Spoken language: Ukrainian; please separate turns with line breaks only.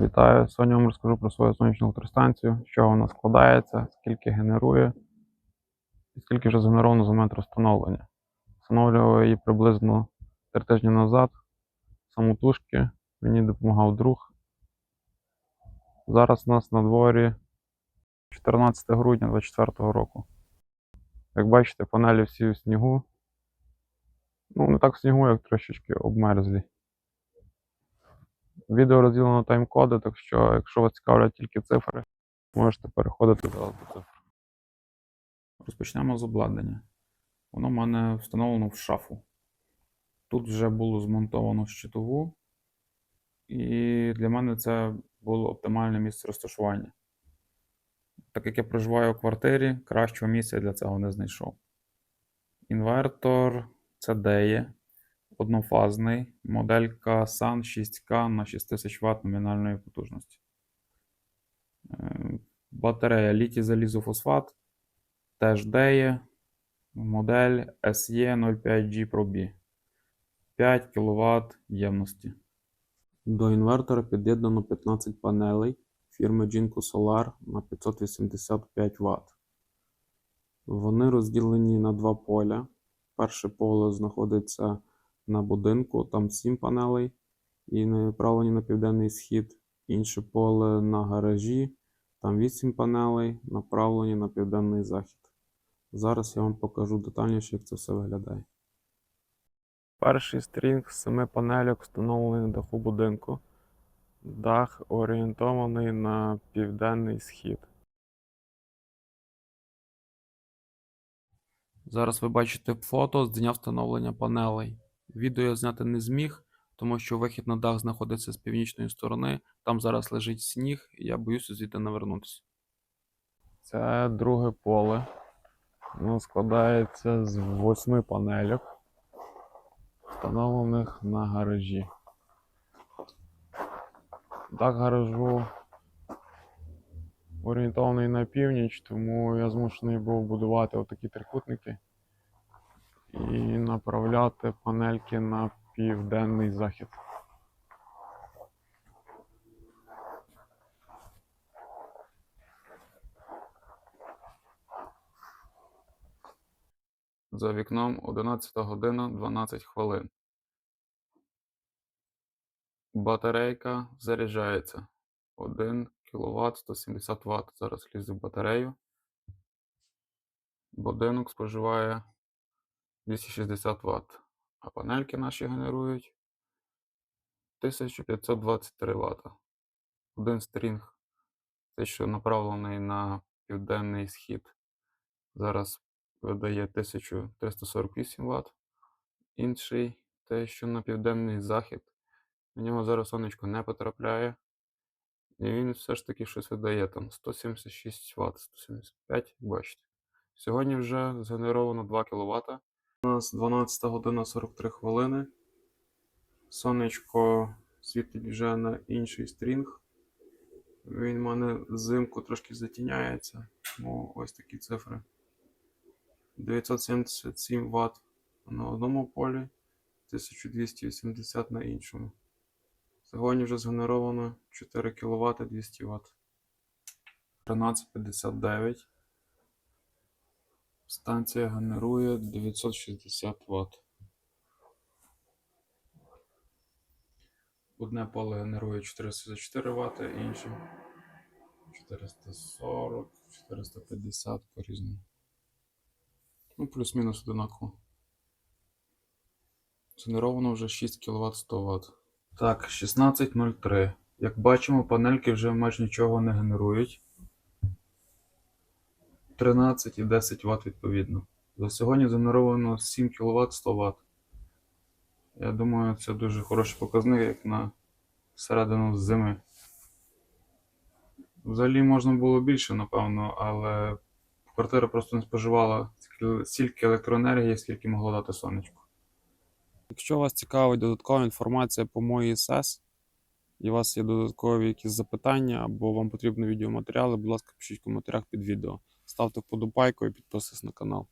Вітаю! Сьогодні вам розкажу про свою сонячну електростанцію, з чого вона складається, скільки генерує і скільки вже згенеровано за момент встановлення. Встановлював її приблизно 3 тижні назад. Самотужки мені допомагав друг. Зараз у нас на дворі 14 грудня 2024 року. Як бачите, панелі всі у снігу. Ну, не так в снігу, як трошечки обмерзлі. Відео розділено тайм-коди, так що, якщо вас цікавлять тільки цифри, можете переходити до цифр. Розпочнемо з обладнання. Воно в мене встановлено в шафу. Тут вже було змонтовано щитову, і для мене це було оптимальне місце розташування. Так як я проживаю у квартирі, кращого місця для цього не знайшов. Інвертор це DEA, однофазний, моделька SAN 6K на 6000 Вт номінальної потужності. Е, Батарея літій залізофосфат, теж DEA, модель E SE05G Pro B. 5 кВт ємності. До інвертора під'єднано 15 панелей фірми Jinko Solar на 585 Вт. Вони розділені на два поля. Перше поле знаходиться на будинку, там 7 панелей і направлені на південний схід. Інше поле на гаражі, там 8 панелей, направлені на південний захід. Зараз я вам покажу детальніше, як це все виглядає. Перший стрінг з семи панельок встановлений на даху будинку. Дах орієнтований на південний схід. Зараз ви бачите фото з дня встановлення панелей. Відео я зняти не зміг, тому що вихід на дах знаходиться з північної сторони. Там зараз лежить сніг, і я боюся звідти не вернутися. Це друге поле. Воно складається з восьми панельок, встановлених на гаражі. Дах гаражу орієнтований на північ, тому я змушений був будувати отакі трикутники і направляти панельки на південний захід. За вікном 11 година 12 хвилин. Батарейка заряджається. 1 кВт 170 Вт. Зараз лізе в батарею. Будинок споживає 260 Вт. А панельки наші генерують 1523 Вт. Один стрінг, те, що направлений на південний схід, зараз видає 1348 Вт. Інший, те, що на південний захід, на нього зараз сонечко не потрапляє. І він все ж таки щось видає там 176 Вт, 175, бачите. Сьогодні вже згенеровано 2 кВт. Нас 12 година 43 хвилини. Сонечко світить вже на інший стрінг. Він в мене взимку трошки затіняється. Тому ось такі цифри. 977 Вт на одному полі, 1280 на іншому. Сьогодні вже згенеровано 4 кВт 200 Вт. 1359. Станція генерує 960 Вт. Одне поле генерує 464 Вт, інше 440, 450 по різному. Ну, плюс-мінус одинаково. Згенеровано вже 6 кВт 100 Вт. Так, 16.03. Як бачимо, панельки вже майже нічого не генерують. 13 і 10 Вт відповідно. За сьогодні згенеровано 7 кВт 100 Вт. Я думаю, це дуже хороший показник, як на середину зими. Взагалі можна було більше, напевно, але квартира просто не споживала стільки електроенергії, скільки могло дати сонечко. Якщо вас цікавить додаткова інформація по моїй СЕС, і у вас є додаткові якісь запитання або вам потрібні відеоматеріали, будь ласка, пишіть в коментарях під відео. Ставте вподобайку і підписуйтесь на канал.